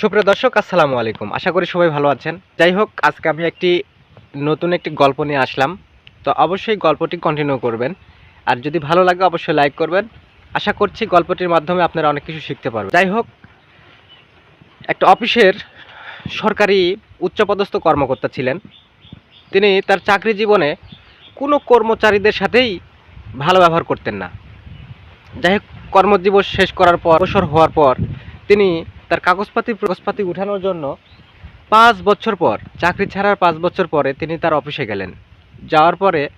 সুপ্রিয় দর্শক, আসসালামু আলাইকুম। আশা করি সবাই ভালো আছেন। যাই হোক, আজকে আমি একটি নতুন একটি গল্প নিয়ে আসলাম। তো অবশ্যই গল্পটি কন্টিনিউ করবেন। আর যদি ভালো লাগে, অবশ্যই লাইক করবেন। আশা করছি গল্পটির মাধ্যমে আপনারা অনেক কিছু শিখতে পারবেন। যাই হোক, একটা অফিসের সরকারি উচ্চপদস্থ কর্মকর্তা ছিলেন। তিনি তার চাকরি জীবনে কোনো কর্মচারীদের সাথেই ভালো ব্যবহার করতেন না। যাই হোক, কর্মজীবন শেষ করার পর, অবসর হওয়ার পর তিনি তার কাগজপাতি কাগজপাতি উঠানোর জন্য পাঁচ বছর পর, চাকরি ছাড়ার পাঁচ বছর পরে তিনি তার অফিসে গেলেন। যাওয়ার পরে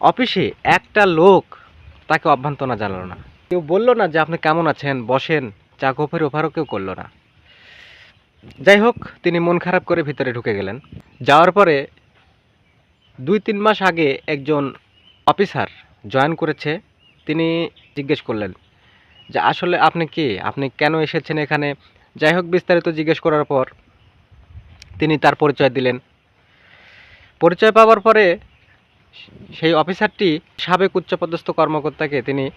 অফিসে একটা লোক তাকে অভ্যন্তনা জানালো না। কেউ বলল না যে, আপনি কেমন আছেন? বসেন। চা কফের ওভারও কেউ করল না। যাই হোক, তিনি মন খারাপ করে ভিতরে ঢুকে গেলেন। যাওয়ার পরে দুই তিন মাস আগে একজন অফিসার জয়েন করেছে। তিনি জিজ্ঞেস করলেন যে আসলে আপনি কে? আপনি কেন এসেছেন এখানে? যাই হোক, বিস্তারিত জিজ্ঞেস করার পর তিনি তার পরিচয় দিলেন। পরিচয় পাওয়ার পরে সেই অফিসারটি সাবেক উচ্চপদস্থ কর্মকর্তাকে তিনি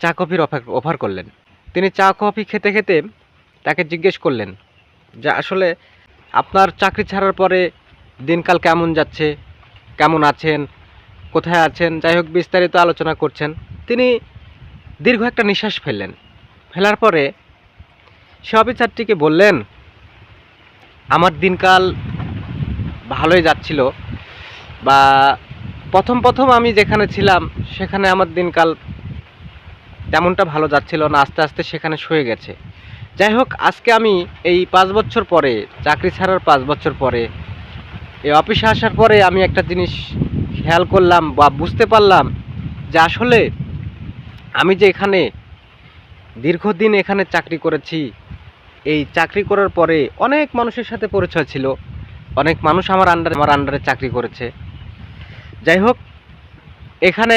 চা কফির অফার অফার করলেন। তিনি চা কফি খেতে খেতে তাকে জিজ্ঞেস করলেন যে আসলে আপনার চাকরি ছাড়ার পরে দিনকাল কেমন যাচ্ছে? কেমন আছেন? কোথায় আছেন? যাই হোক, বিস্তারিত আলোচনা করছেন। তিনি দীর্ঘ একটা নিঃশ্বাস ফেললেন। ফেলার পরে সে অফিসারটিকে বললেন, আমার দিনকাল ভালোই যাচ্ছিল বা প্রথম প্রথম আমি যেখানে ছিলাম, সেখানে আমার দিনকাল তেমনটা ভালো যাচ্ছিল না, আস্তে আস্তে সেখানে সয়ে গেছে। যাই হোক, আজকে আমি এই পাঁচ বছর পরে, চাকরি ছাড়ার পাঁচ বছর পরে, এই অফিসে আসার পরে আমি একটা জিনিস খেয়াল করলাম বা বুঝতে পারলাম যে আসলে আমি যে এখানে দীর্ঘদিন এখানে চাকরি করেছি, এই চাকরি করার পরে অনেক মানুষের সাথে পরিচয় ছিল। অনেক মানুষ আমার আন্ডারে আমার আন্ডারে চাকরি করেছে। যাই হোক, এখানে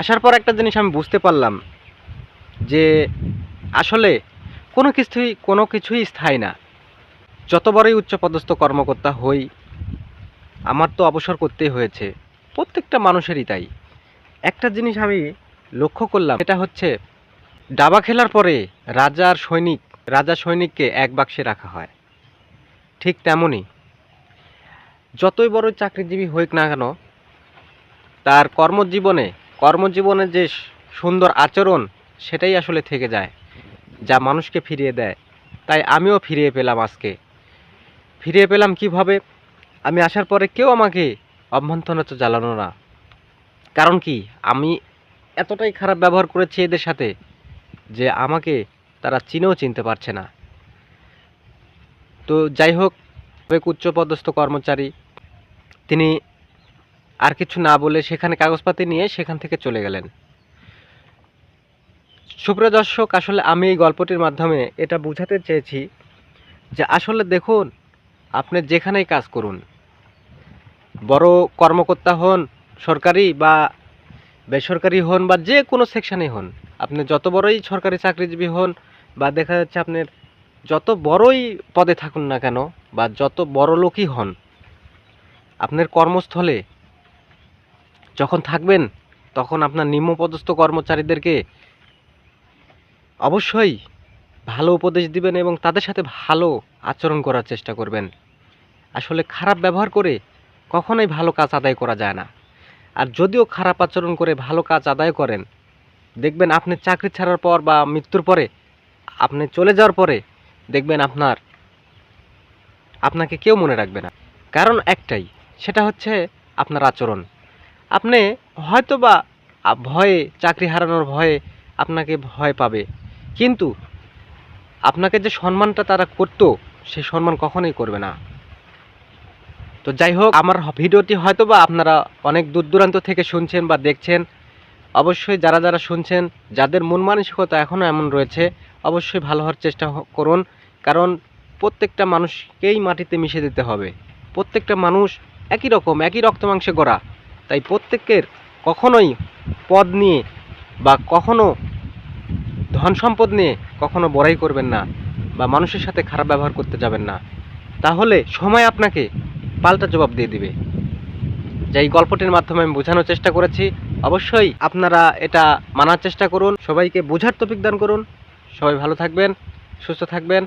আসার পর একটা জিনিস আমি বুঝতে পারলাম যে আসলে কোনো কিছুই কোনো কিছুই স্থায়ী না। যত বড়ই উচ্চপদস্থ কর্মকর্তা হই, আমার তো অবসর করতেই হয়েছে। প্রত্যেকটা মানুষেরই তাই। একটা জিনিস আমি লক্ষ্য করলাম, এটা হচ্ছে দাবা খেলার পরে রাজার সৈনিক, রাজা সৈনিককে এক বাক্সে রাখা হয়। ঠিক তেমনই, যতই বড় চাকরিজীবী হোক না কেন, তার কর্মজীবনে কর্মজীবনে যে সুন্দর আচরণ, সেটাই আসলে থেকে যায়, যা মানুষকে ফিরিয়ে দেয়। তাই আমিও ফিরিয়ে পেলাম আজকে। ফিরিয়ে পেলাম কীভাবে? আমি আসার পরে কেউ আমাকে অভ্যন্তনা তো জ্বালানো না। কারণ কি? আমি এতটাই খারাপ ব্যবহার করেছে এদের সাথে যে আমাকে তারা চিনেও চিনতে পারছে না। তো যাই হোক এক উচ্চপদস্থ কর্মচারী, তিনি আর কিছু না বলে সেখানে কাগজপাতি নিয়ে সেখান থেকে চলে গেলেন। সুপ্রিয় দর্শক, আসলে আমি এই গল্পটির মাধ্যমে এটা বোঝাতে চেয়েছি যে আসলে দেখুন, আপনি যেখানেই কাজ করুন, বড় কর্মকর্তা হন সরকারি বা বেসরকারি হন বা যে কোনো সেকশানে হন, আপনি যত বড়ই সরকারি চাকরিজীবী হন বা দেখা যাচ্ছে আপনার যত বড়ই পদে থাকুন না কেন বা যত বড় লোকই হন, আপনার কর্মস্থলে যখন থাকবেন, তখন আপনার নিম্নপদস্থ কর্মচারীদেরকে অবশ্যই ভালো উপদেশ দিবেন এবং তাদের সাথে ভালো আচরণ করার চেষ্টা করবেন। আসলে খারাপ ব্যবহার করে কখনোই ভালো কাজ আদায় করা যায় না। আর যদিও খারাপ আচরণ করে ভালো কাজ আদায় করেন, দেখবেন আপনি চাকরি ছাড়ার পর বা মৃত্যুর পরে, আপনি চলে যাওয়ার পরে দেখবেন আপনার, আপনাকে কেউ মনে রাখবে না। কারণ একটাই, সেটা হচ্ছে আপনার আচরণ। আপনি হয়তো বা ভয়ে, চাকরি হারানোর ভয়ে আপনাকে ভয় পাবে। কিন্তু আপনাকে যে সম্মানটা তারা করতো সেই সম্মান কখনোই করবে না। তো যাই হোক, আমার ভিডিওটি হয়তো বা আপনারা অনেক দূর দূরান্ত থেকে শুনছেন বা দেখছেন। অবশ্যই যারা যারা শুনছেন, যাদের মন মানসিকতা এখনও এমন রয়েছে, অবশ্যই ভালো হওয়ার চেষ্টা করুন। কারণ প্রত্যেকটা মানুষকেই মাটিতে মিশে দিতে হবে। প্রত্যেকটা মানুষ একই রকম, একই রক্ত মাংসে গড়া। তাই প্রত্যেকের কখনোই পদ নিয়ে বা কখনো ধন সম্পদ নিয়ে কখনো বড়াই করবেন না বা মানুষের সাথে খারাপ ব্যবহার করতে যাবেন না। তাহলে সময় আপনাকে পাল্টা জবাব দিয়ে দিবে। যে এই গল্পটির মাধ্যমে আমি বোঝানোর চেষ্টা করেছি, অবশ্যই আপনারা এটা মানার চেষ্টা করুন, সবাইকে বোঝার তফিক দান করুন। সবাই ভালো থাকবেন, সুস্থ থাকবেন।